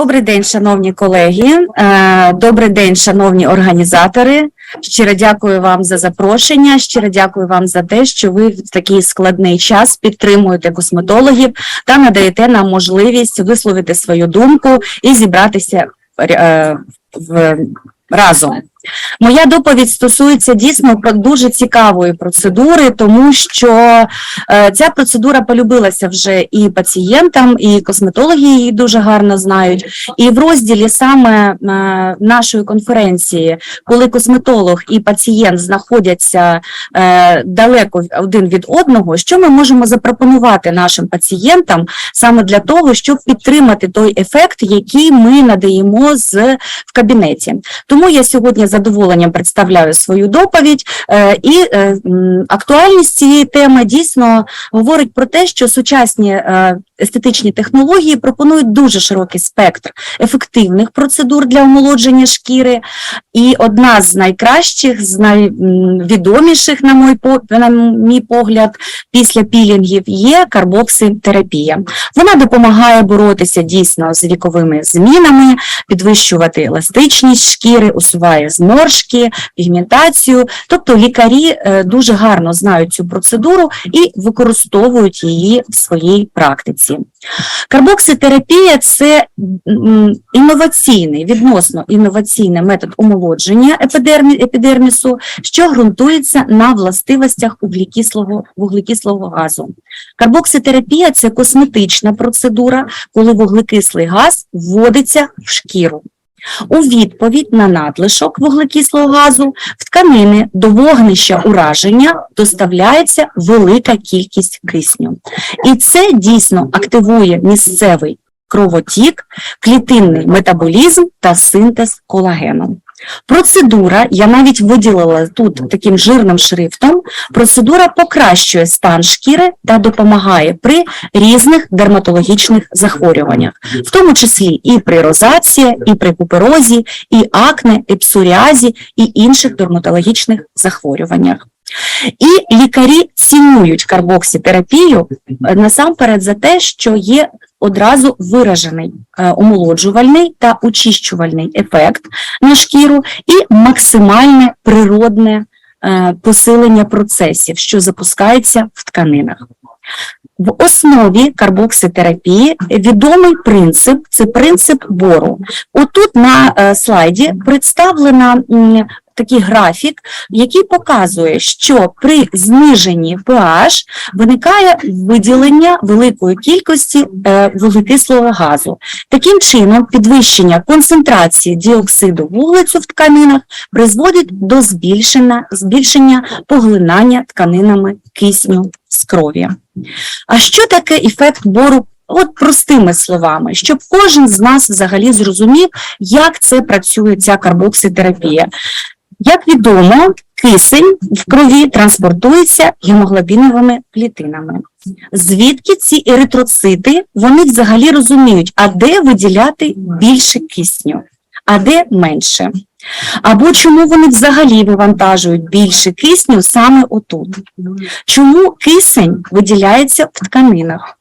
Добрий день, шановні колеги. Е, Добрий день, шановні організатори. Щиро дякую вам за запрошення. Щиро дякую вам за те, що ви в такий складний час підтримуєте косметологів та надаєте нам можливість висловити свою думку і зібратися е, в разом. Моя доповідь стосується дійсно дуже цікавої процедури, тому що е, ця процедура полюбилася вже і пацієнтам, і косметологи її дуже гарно знають. І в розділі саме е, нашої конференції, коли косметолог і пацієнт знаходяться е, далеко один від одного, що ми можемо запропонувати нашим пацієнтам саме для того, щоб підтримати той ефект, який ми надаємо з в кабінеті. Тому я сьогодні задоволенням представляю свою доповідь, е, і е, актуальність цієї теми дійсно говорить про те, що сучасні е, естетичні технології пропонують дуже широкий спектр ефективних процедур для омолодження шкіри, і одна з найкращих, з найвідоміших, на мій, на мій погляд, після пілінгів є карбокситерапія. Вона допомагає боротися дійсно з віковими змінами, підвищувати еластичність шкіри, усуває зморшки, пігментацію. Тобто лікарі е, дуже гарно знають цю процедуру і використовують її в своїй практиці. Карбокситерапія це інноваційний, відносно інноваційний метод омолодження епідермісу, що ґрунтується на властивостях вуглекислого, газу. Карбокситерапія це косметична процедура, коли вуглекислий газ вводиться в шкіру. У відповідь на надлишок вуглекислого газу в тканини до вогнища ураження доставляється велика кількість кисню. І це дійсно активує місцевий кровотік, клітинний метаболізм та синтез колагену. Процедура, я навіть виділила тут таким жирним шрифтом, процедура покращує стан шкіри та допомагає при різних дерматологічних захворюваннях, в тому числі і при розації, і при куперозі, і акне, і псоріазі, і інших дерматологічних захворюваннях. І лікарі цінують карбокситерапію е, насамперед за те, що є одразу виражений е, омолоджувальний та очищувальний ефект на шкіру і максимальне природне е, посилення процесів, що запускається в тканинах. В основі карбокситерапії відомий принцип це принцип бору. Отут на слайді представлена такий графік, який показує, що при зниженні pH виникає виділення великої кількості е, вуглекислого газу. Таким чином, підвищення концентрації діоксиду вуглецю в тканинах призводить до збільшення, збільшення поглинання тканинами кисню з крові. А що таке ефект бору? От простими словами, щоб кожен з нас взагалі зрозумів, як це працює ця карбокситерапія. Як відомо, кисень в крові транспортується гемоглобіновими клітинами. Звідки ці еритроцити, вони взагалі розуміють, а де виділяти більше кисню, а де менше. Або чому вони взагалі вивантажують більше кисню саме отут? Чому кисень виділяється в тканинах?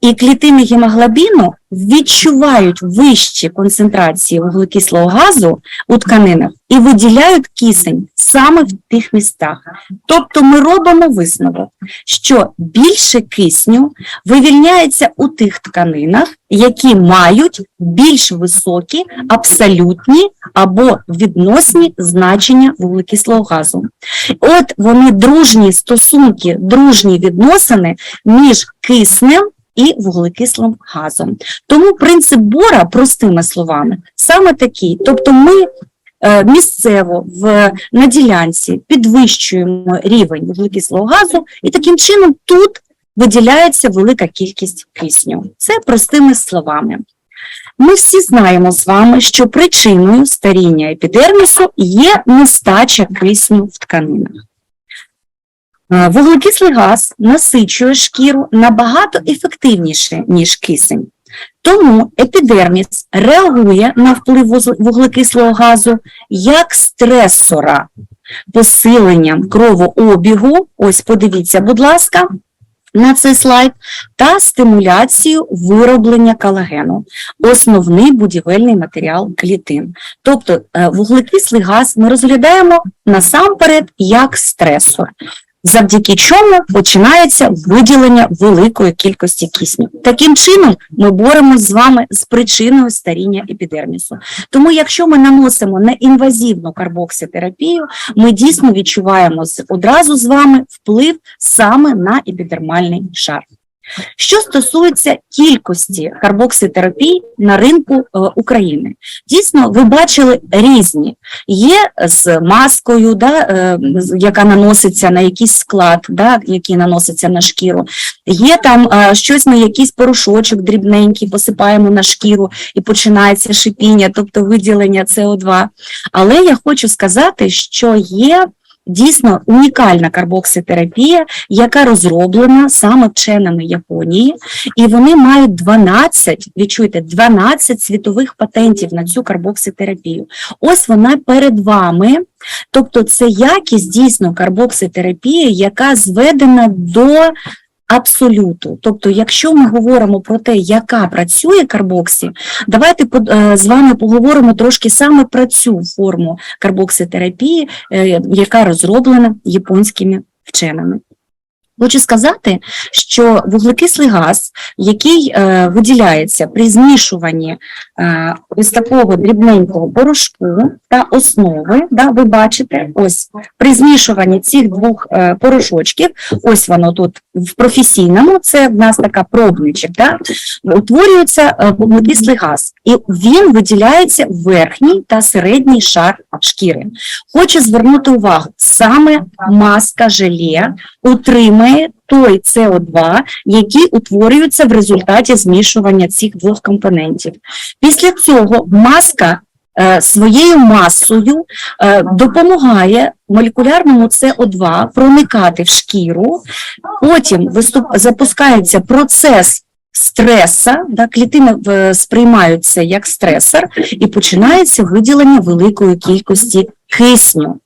І клітини гемоглобіну відчувають вищі концентрації вуглекислого газу у тканинах і виділяють кисень саме в тих містах. Тобто ми робимо висновок, що більше кисню вивільняється у тих тканинах, які мають більш високі абсолютні або відносні значення вуглекислого газу. От вони дружні стосунки, дружні відносини між киснем і вуглекислим газом. Тому принцип бора, простими словами, саме такий. Тобто ми е, місцево в, на ділянці підвищуємо рівень вуглекислого газу, і таким чином тут виділяється велика кількість кисню. Це простими словами. Ми всі знаємо з вами, що причиною старіння епідермісу є нестача кисню в тканинах. Е, Вуглекислий газ насичує шкіру набагато ефективніше, ніж кисень. Тому епідерміс реагує на вплив вуглекислого газу як стресора, посиленням кровообігу. Ось подивіться, будь ласка, на цей слайд та стимуляцію вироблення колагену, основний будівельний матеріал клітин. Тобто е, вуглекислий газ ми розглядаємо насамперед як стресор, завдяки чому починається виділення великої кількості кисню. Таким чином ми боремось з вами з причиною старіння епідермісу. Тому, якщо ми наносимо неінвазивну карбокситерапію, ми дійсно відчуваємо одразу з вами вплив саме на епідермальний шар. Що стосується кількості карбокситерапій на ринку е, України, дійсно, ви бачили різні. Є з маскою, да, е, яка наноситься на якийсь склад, да, який наноситься на шкіру. Є там е, щось ми якийсь порошочок дрібненький посипаємо на шкіру і починається шипіння, тобто виділення СО2. Але я хочу сказати, що є дійсно унікальна карбокситерапія, яка розроблена саме вченими Японії, і вони мають 12, відчуйте, 12 світових патентів на цю карбокситерапію. Ось вона перед вами. Тобто це якість дійсно карбокситерапії, яка зведена до абсолюту. Тобто, якщо ми говоримо про те, яка працює карбоксі, давайте е, з вами поговоримо трошки саме про цю форму карбокситерапії, е, яка розроблена японськими вченими. Хочу сказати, що вуглекислий газ, який е, виділяється при змішуванні е, ось такого дрібненького порошку та основи, да, ви бачите, ось при змішуванні цих двох е, порошочків, ось воно тут в професійному, це в нас така пробничок, да, утворюється е, вуглекислий газ, і він виділяється в верхній та середній шар шкіри. Хочу звернути увагу, саме маска желе утримує той СО2, який утворюється в результаті змішування цих двох компонентів. Після цього маска е, своєю масою е, допомагає молекулярному СО2 проникати в шкіру, потім виступ, запускається процес стреса, да, клітини е, сприймаються як стресор, і починається виділення великої кількості кисню.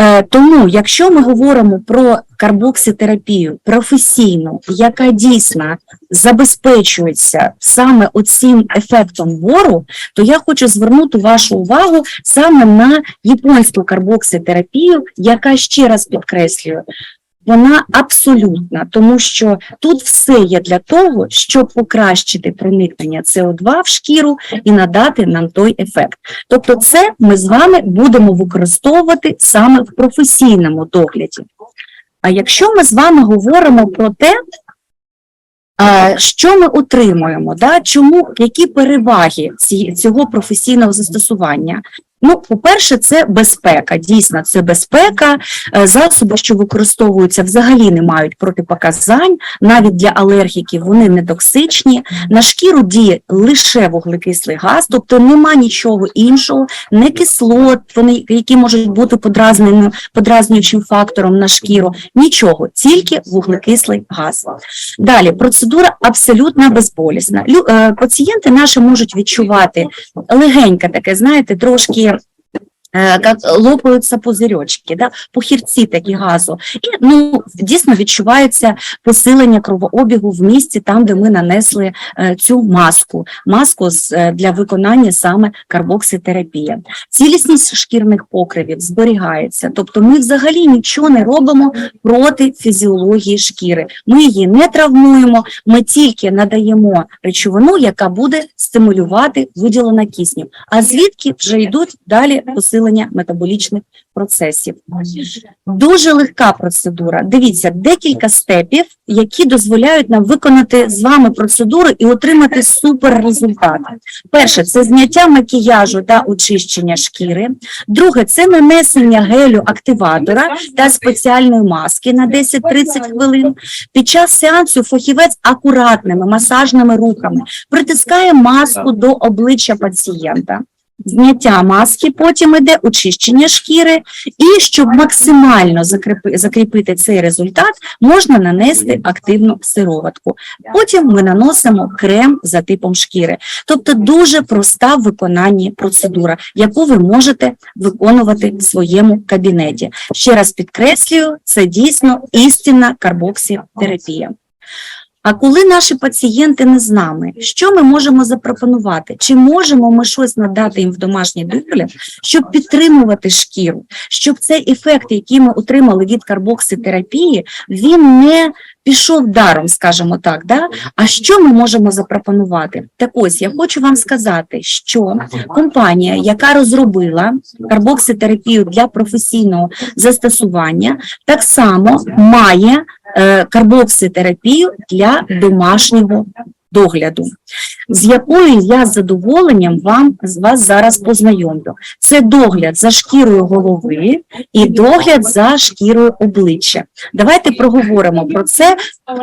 Е, Тому, якщо ми говоримо про карбокситерапію професійну, яка дійсно забезпечується саме оцим ефектом бору, то я хочу звернути вашу увагу саме на японську карбокситерапію, яка ще раз підкреслюю, вона абсолютна, тому що тут все є для того, щоб покращити проникнення СО2 в шкіру і надати нам той ефект. Тобто, це ми з вами будемо використовувати саме в професійному догляді. А якщо ми з вами говоримо про те, що ми отримуємо, да? чому, які переваги цього професійного застосування? Ну, по-перше, це безпека. Дійсно, це безпека. Е, Засоби, що використовуються, взагалі не мають протипоказань, навіть для алергіків вони не токсичні. На шкіру діє лише вуглекислий газ, тобто нема нічого іншого, не кислот, вони, які можуть бути подразнюючим фактором на шкіру, нічого, тільки вуглекислий газ. Далі, процедура абсолютно безболісна. Е, пацієнти наші можуть відчувати легеньке таке, знаєте, трошки. Е, лопаються пузирьочки, да, похірці такі газу, і ну дійсно відчувається посилення кровообігу в місці, там, де ми нанесли е, цю маску, маску з, е, для виконання саме карбокситерапії. Цілісність шкірних покривів зберігається, тобто ми взагалі нічого не робимо проти фізіології шкіри. Ми її не травмуємо, ми тільки надаємо речовину, яка буде стимулювати виділення кисню. А звідки вже йдуть далі посилення метаболічних процесів. Дуже легка процедура. Дивіться, декілька степів, які дозволяють нам виконати з вами процедуру і отримати супер результат. Перше це зняття макіяжу та очищення шкіри. Друге це нанесення гелю активатора та спеціальної маски на 10-30 хвилин. Під час сеансу фахівець акуратними масажними рухами притискає маску до обличчя пацієнта. Зняття маски, потім іде очищення шкіри, і щоб максимально закріпити цей результат, можна нанести активну сироватку. Потім ми наносимо крем за типом шкіри. Тобто дуже проста в виконанні процедура, яку ви можете виконувати в своєму кабінеті. Ще раз підкреслюю, це дійсно істинна карбоксітерапія. А коли наші пацієнти не з нами, що ми можемо запропонувати? Чи можемо ми щось надати їм в домашній догляд, щоб підтримувати шкіру, щоб цей ефект, який ми отримали від карбокситерапії, він не пішов даром, скажімо так. Да? А що ми можемо запропонувати? Так ось я хочу вам сказати, що компанія, яка розробила карбокситерапію для професійного застосування, так само має е, карбокситерапію для домашнього догляду, з якою я з задоволенням вам з вас зараз познайомлю. Це догляд за шкірою голови і догляд за шкірою обличчя. Давайте проговоримо про це,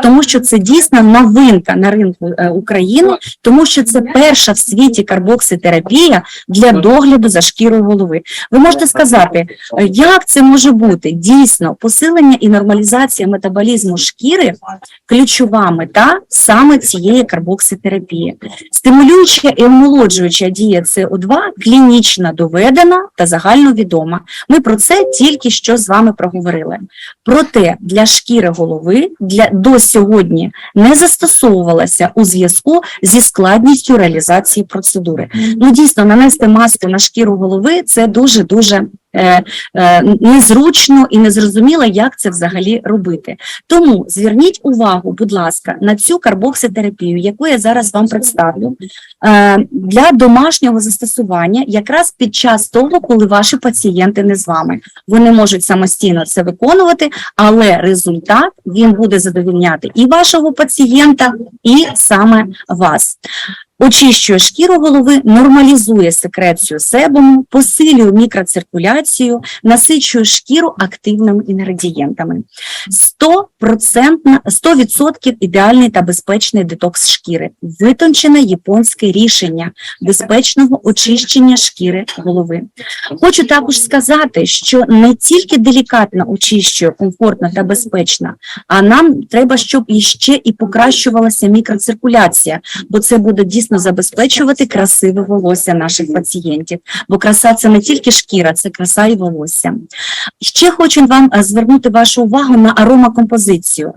тому що це дійсно новинка на ринку е, України, тому що це перша в світі карбокситерапія для догляду за шкірою голови. Ви можете сказати, як це може бути? Дійсно, посилення і нормалізація метаболізму шкіри ключова мета саме цієї карбокситерапії. Стимулююча і омолоджуюча дія СО2 клінічно доведена та загальновідома. Ми про це тільки що з вами проговорили. Проте для шкіри голови для, до сьогодні не застосовувалася у зв'язку зі складністю реалізації процедури. Ну, дійсно, нанести маску на шкіру голови це дуже-дуже е, е, незручно і незрозуміло, як це взагалі робити. Тому зверніть увагу, будь ласка, на цю карбокситерапію, яку я зараз вам представлю, е, для домашнього застосування, якраз під час того, коли ваші пацієнти не з вами. Вони можуть самостійно це виконувати, але результат він буде задовільняти і вашого пацієнта, і саме вас. Очищує шкіру голови, нормалізує секрецію себуму, посилює мікроциркуляцію, насичує шкіру активними інгредієнтами. 100%, 100% ідеальний та безпечний детокс шкіри, витончене японське рішення безпечного очищення шкіри голови. Хочу також сказати, що не тільки делікатно очищує, комфортно та безпечно, а нам треба, щоб іще і покращувалася мікроциркуляція, бо це буде дійсно забезпечувати красиве волосся наших пацієнтів. Бо краса це не тільки шкіра, це краса і волосся. Ще хочу вам е, звернути вашу увагу на аромакомпозицію,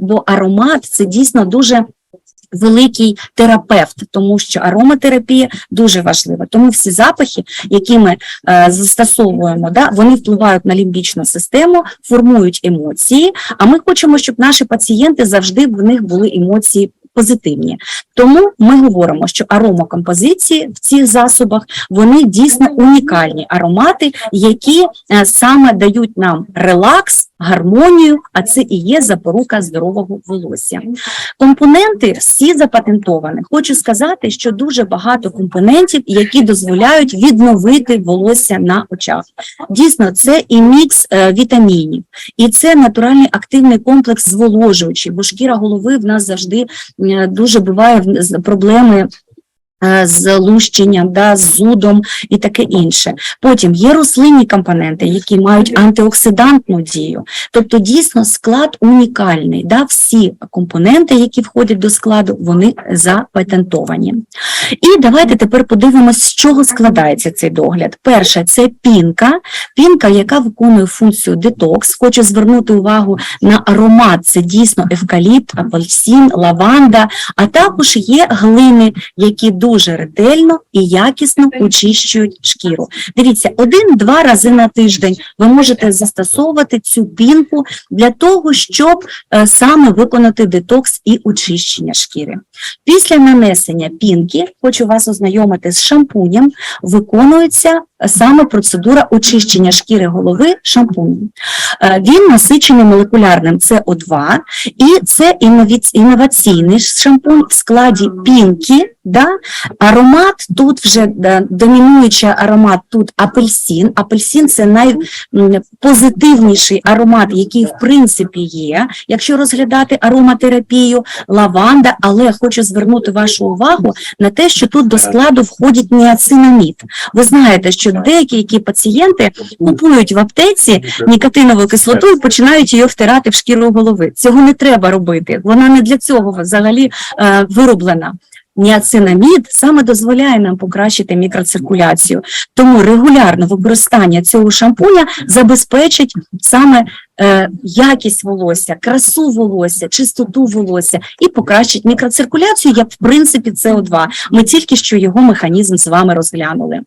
бо аромат це дійсно дуже. Великий терапевт, тому що ароматерапія дуже важлива. Тому всі запахи, які ми е, застосовуємо, да, вони впливають на лімбічну систему, формують емоції. А ми хочемо, щоб наші пацієнти завжди в них були емоції позитивні. Тому ми говоримо, що аромакомпозиції в цих засобах вони дійсно унікальні аромати, які е, саме дають нам релакс, гармонію, а це і є запорука здорового волосся. Компоненти всі запатентовані. Хочу сказати, що дуже багато компонентів, які дозволяють відновити волосся на очах. Дійсно, це і мікс е, вітамінів, і це натуральний активний комплекс зволожуючий, бо шкіра голови в нас завжди е, дуже буває проблеми. Е, З лущенням, да, з зудом і таке інше. Потім є рослинні компоненти, які мають антиоксидантну дію. Тобто дійсно склад унікальний. Да? Всі компоненти, які входять до складу, вони запатентовані. І давайте тепер подивимось, з чого складається цей догляд. Перше, це пінка, пінка, яка виконує функцію детокс. Хочу звернути увагу на аромат. Це дійсно евкаліпт, апельсин, лаванда, а також є глини, які дуже ретельно і якісно очищують шкіру. Дивіться, один-два рази на тиждень ви можете застосовувати цю пінку для того, щоб е, саме виконати детокс і очищення шкіри. Після нанесення пінки, хочу вас ознайомити з шампунем, виконується саме процедура очищення шкіри голови шампунем. Е, Він насичений молекулярним СО2, і це інноваційний шампунь в складі пінки. Да? Аромат тут вже да, домінуючий аромат тут апельсин. Апельсин це найпозитивніший аромат, який в принципі є, якщо розглядати ароматерапію, лаванда, але хочу звернути вашу увагу на те, що тут до складу входить ніацинамід. Ви знаєте, що деякі які пацієнти купують в аптеці нікотинову кислоту і починають її втирати в шкіру голови. Цього не треба робити. Вона не для цього взагалі е, вироблена. Ніацинамід саме дозволяє нам покращити мікроциркуляцію. Тому регулярне використання цього шампуня забезпечить саме е, якість волосся, красу волосся, чистоту волосся і покращить мікроциркуляцію, як в принципі СО2. Ми тільки що його механізм з вами розглянули.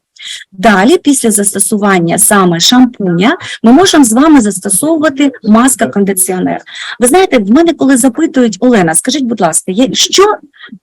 Далі, після застосування саме шампуня, ми можемо з вами застосовувати маска-кондиціонер. Ви знаєте, в мене коли запитують Олена, скажіть, будь ласка, що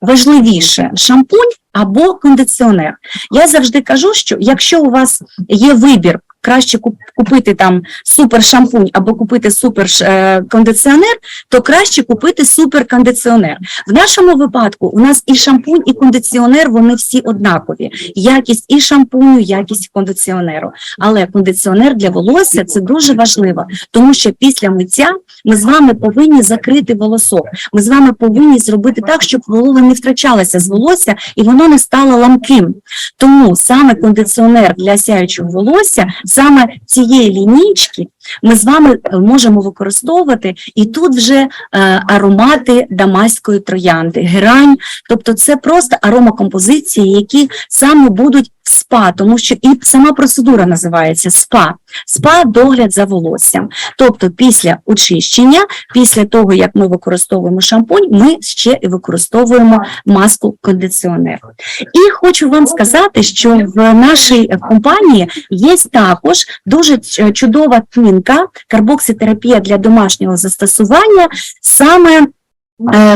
важливіше шампунь або кондиціонер? Я завжди кажу, що якщо у вас є вибір, краще купити там супер шампунь або купити супер е, кондиціонер, то краще купити супер кондиціонер. В нашому випадку у нас і шампунь, і кондиціонер вони всі однакові. Якість і шампуню, якість кондиціонеру. Але кондиціонер для волосся це дуже важливо, тому що після миття ми з вами повинні закрити волосок. Ми з вами повинні зробити так, щоб волога не втрачалася з волосся і воно не стало ламким. Тому саме кондиціонер для сяючого волосся, саме цієї лінійки, ми з вами е, можемо використовувати, і тут вже е, аромати дамаської троянди, герань, тобто це просто аромакомпозиції, які саме будуть спа, тому що і сама процедура називається спа, спа догляд за волоссям. Тобто після очищення, після того, як ми використовуємо шампунь, ми ще і використовуємо маску кондиціонер. І хочу вам сказати, що в нашій компанії є також дуже чудова тинка, карбокситерапія для домашнього застосування саме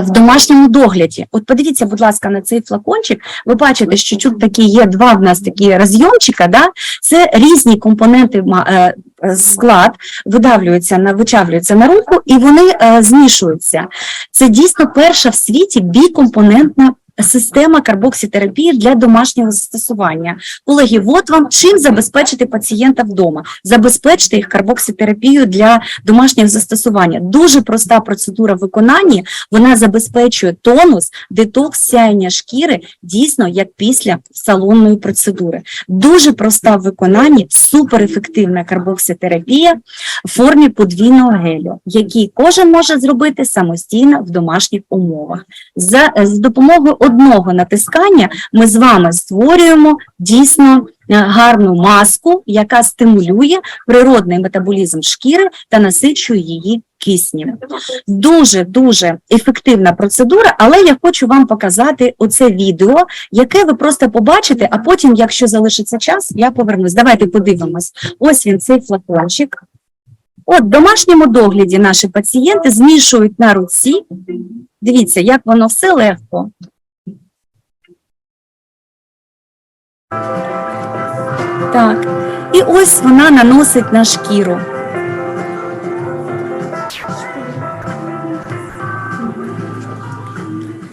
в домашньому догляді. От подивіться, будь ласка, на цей флакончик. Ви бачите, що тут такі є два в нас такі розйомчика, да? це різні компоненти е, е, склад видавлюються на вичавлюються на руку, і вони е, змішуються. Це дійсно перша в світі бікомпонентна система карбокситерапії для домашнього застосування. Колеги, от вам чим забезпечити пацієнта вдома. Забезпечте їх карбокситерапією для домашнього застосування. Дуже проста процедура в виконанні. Вона забезпечує тонус, детокс сяєння шкіри дійсно як після салонної процедури. Дуже проста в виконанні, суперефективна карбокситерапія в формі подвійного гелю, який кожен може зробити самостійно в домашніх умовах. За з допомогою одного натискання ми з вами створюємо дійсно е, гарну маску, яка стимулює природний метаболізм шкіри та насичує її киснем. Дуже дуже ефективна процедура, але я хочу вам показати оце відео, яке ви просто побачите, а потім, якщо залишиться час, я повернусь. Давайте подивимось. Ось він цей флакончик. От в домашньому догляді наші пацієнти змішують на руці. Дивіться, як воно все легко. Так. І ось вона наносить на шкіру.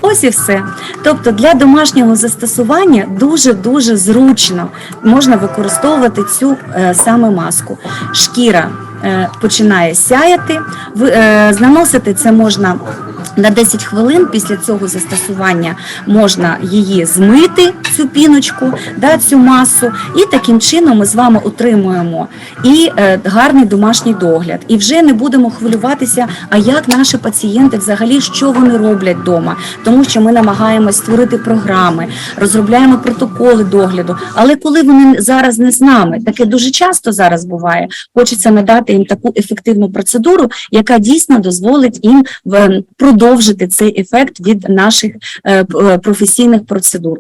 Ось і все. Тобто для домашнього застосування дуже-дуже зручно можна використовувати цю е, саме маску. Шкіра е, починає сяяти, ви, е, наносити це можна на 10 хвилин після цього застосування можна її змити, цю піночку, да, цю масу, і таким чином ми з вами отримуємо і е, гарний домашній догляд. І вже не будемо хвилюватися, а як наші пацієнти взагалі що вони роблять вдома, тому що ми намагаємось створити програми, розробляємо протоколи догляду. Але коли вони зараз не з нами, таке дуже часто зараз буває, хочеться надати їм таку ефективну процедуру, яка дійсно дозволить їм в- продовжити цей ефект від наших е, е, професійних процедур.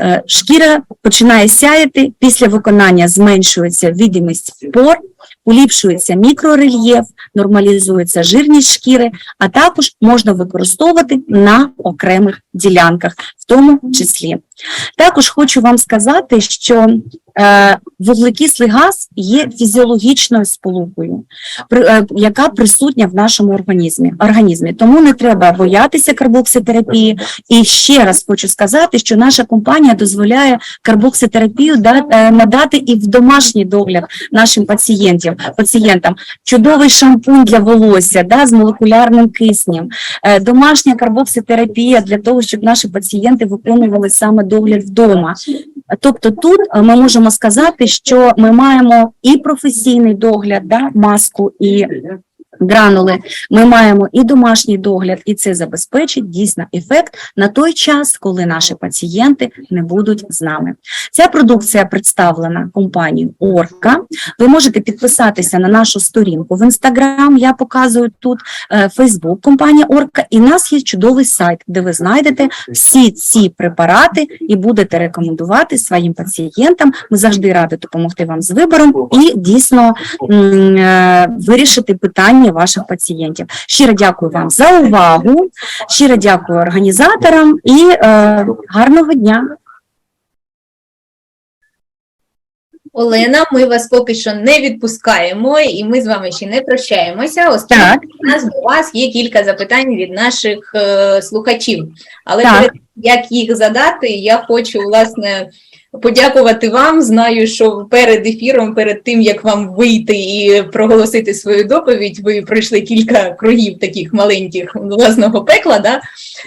Е, Шкіра починає сяяти, після виконання зменшується видимість пор, поліпшується мікрорельєф, нормалізується жирність шкіри, а також можна використовувати на окремих ділянках, в тому числі. Також хочу вам сказати, що вуглекислий газ є фізіологічною сполукою, е, яка присутня в нашому організмі. організмі. Тому не треба боятися карбокситерапії. І ще раз хочу сказати, що наша компанія дозволяє карбокситерапію е, надати і в домашній догляд нашим пацієнтам. пацієнтам. Чудовий шампунь для волосся да, з молекулярним киснем, е, домашня карбокситерапія для того, щоб наші пацієнти виконували саме догляд вдома. Тобто тут е, ми можемо сказати, що ми маємо і професійний догляд, да, маску, і гранули. Ми маємо і домашній догляд, і це забезпечить дійсно ефект на той час, коли наші пацієнти не будуть з нами. Ця продукція представлена компанією Орка. Ви можете підписатися на нашу сторінку в інстаграм. Я показую тут Фейсбук компанія Орка. І в нас є чудовий сайт, де ви знайдете всі ці препарати і будете рекомендувати своїм пацієнтам. Ми завжди раді допомогти вам з вибором і дійсно е, вирішити питання ваших пацієнтів. Щиро дякую вам за увагу. Щиро дякую організаторам і е, гарного дня. Олена, ми вас поки що не відпускаємо, і ми з вами ще не прощаємося, оскільки у нас до вас є кілька запитань від наших е, слухачів. Але Так. перед як їх задати, я хочу власне подякувати вам. Знаю, що перед ефіром, перед тим як вам вийти і проголосити свою доповідь, ви пройшли кілька кругів таких маленьких власного пекла. Да?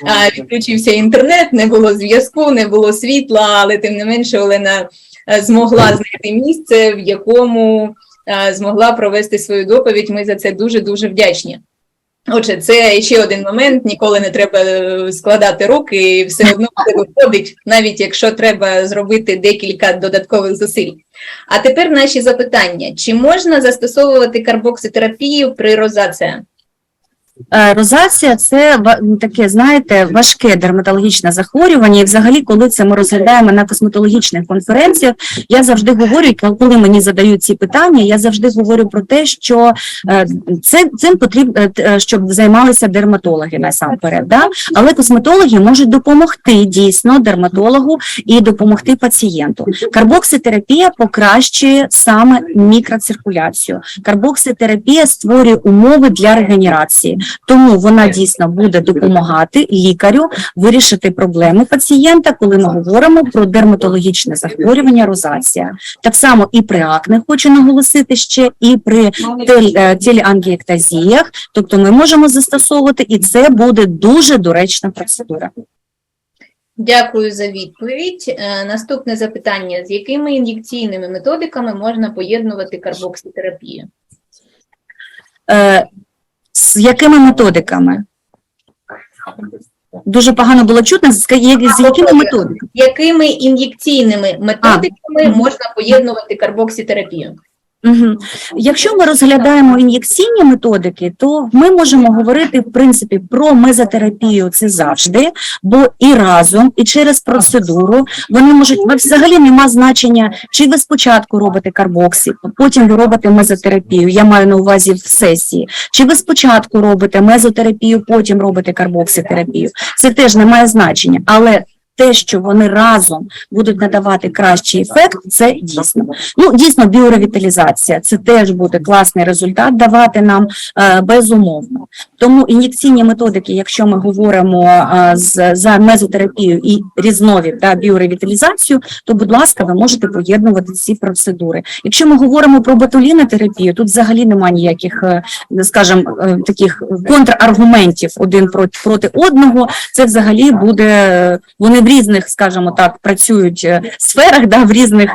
А, відключився інтернет, не було зв'язку, не було світла, але тим не менше Олена е, змогла знайти місце, в якому е, змогла провести свою доповідь. Ми за це дуже дуже вдячні. Отже, це ще один момент. Ніколи не треба е, складати руки, і все одно це виходить, навіть якщо треба зробити декілька додаткових зусиль. А тепер наші запитання: чи можна застосовувати карбокситерапію при розація? Е, Розація це таке, знаєте, важке дерматологічне захворювання. І взагалі, коли це ми розглядаємо на косметологічних конференціях, я завжди говорю, коли мені задають ці питання, я завжди говорю про те, що е, це цим потрібно, е, щоб займалися дерматологи насамперед. Да? Але косметологи можуть допомогти дійсно дерматологу і допомогти пацієнту. Карбокситерапія покращує саме мікроциркуляцію. Карбокситерапія створює умови для регенерації, тому вона дійсно буде допомагати лікарю вирішити проблеми пацієнта, коли ми говоримо про дерматологічне захворювання розація. Так само і при акне хочу наголосити ще, і при тель, е, тобто ми можемо застосовувати, і це буде дуже доречна процедура. Дякую за відповідь. Е, Наступне запитання: з якими ін'єкційними методиками можна поєднувати карбокситерапію? З якими методиками? Дуже погано було чутно, з, з якими методиками? Якими ін'єкційними методиками можна поєднувати карбокситерапію? Угу. Якщо ми розглядаємо ін'єкційні методики, то ми можемо говорити в принципі про мезотерапію це завжди, бо і разом, і через процедуру вони можуть взагалі нема значення, чи ви спочатку робите карбоксі, потім ви робите мезотерапію. Я маю на увазі в сесії. Чи ви спочатку робите мезотерапію, потім робите карбокситерапію. Це теж не має значення, але те, що вони разом будуть надавати кращий ефект, це дійсно. Ну, дійсно, біоревіталізація це теж буде класний результат давати нам е, безумовно. Тому ін'єкційні методики, якщо ми говоримо е, з, за мезотерапію і різновід да, біоревіталізацію, то, будь ласка, ви можете поєднувати ці процедури. Якщо ми говоримо про ботулінотерапію, тут взагалі немає ніяких, е, скажімо, е, таких контраргументів один проти, проти одного. Це взагалі буде, вони в різних, скажімо так, працюють е, сферах, да, в різних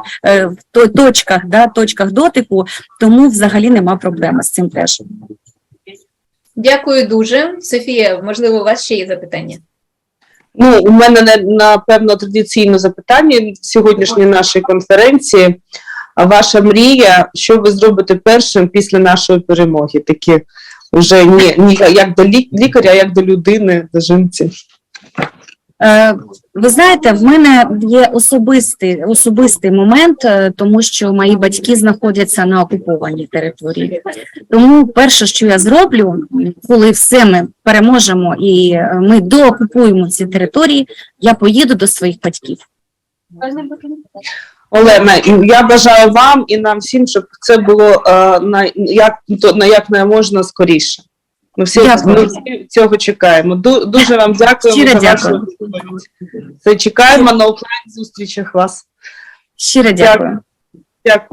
точках, да, точках дотику, тому взагалі нема проблеми з цим теж. Дякую дуже. Софія, можливо, у вас ще є запитання? Ну, у мене не- напевно традиційне запитання сьогоднішньої нашої конференції. Ваша мрія, що ви зробите першим після нашої перемоги? Такі вже не, не як до лі- лікаря, а як до людини, до жінці. Е, Ви знаєте, в мене є особистий, особистий момент, е, тому що мої батьки знаходяться на окупованій території. Тому перше, що я зроблю, коли все ми переможемо і е, ми доокупуємо ці території, я поїду до своїх батьків. Олена, і я бажаю вам і нам всім, щоб це було е, на як то на як не можна скоріше. Ми всі, ми всі цього чекаємо. Ду, дуже вам дякуємо Щиро за дякую. відповідь. Це чекаємо на офлайн зустрічах вас. Щиро дякую. Дякую.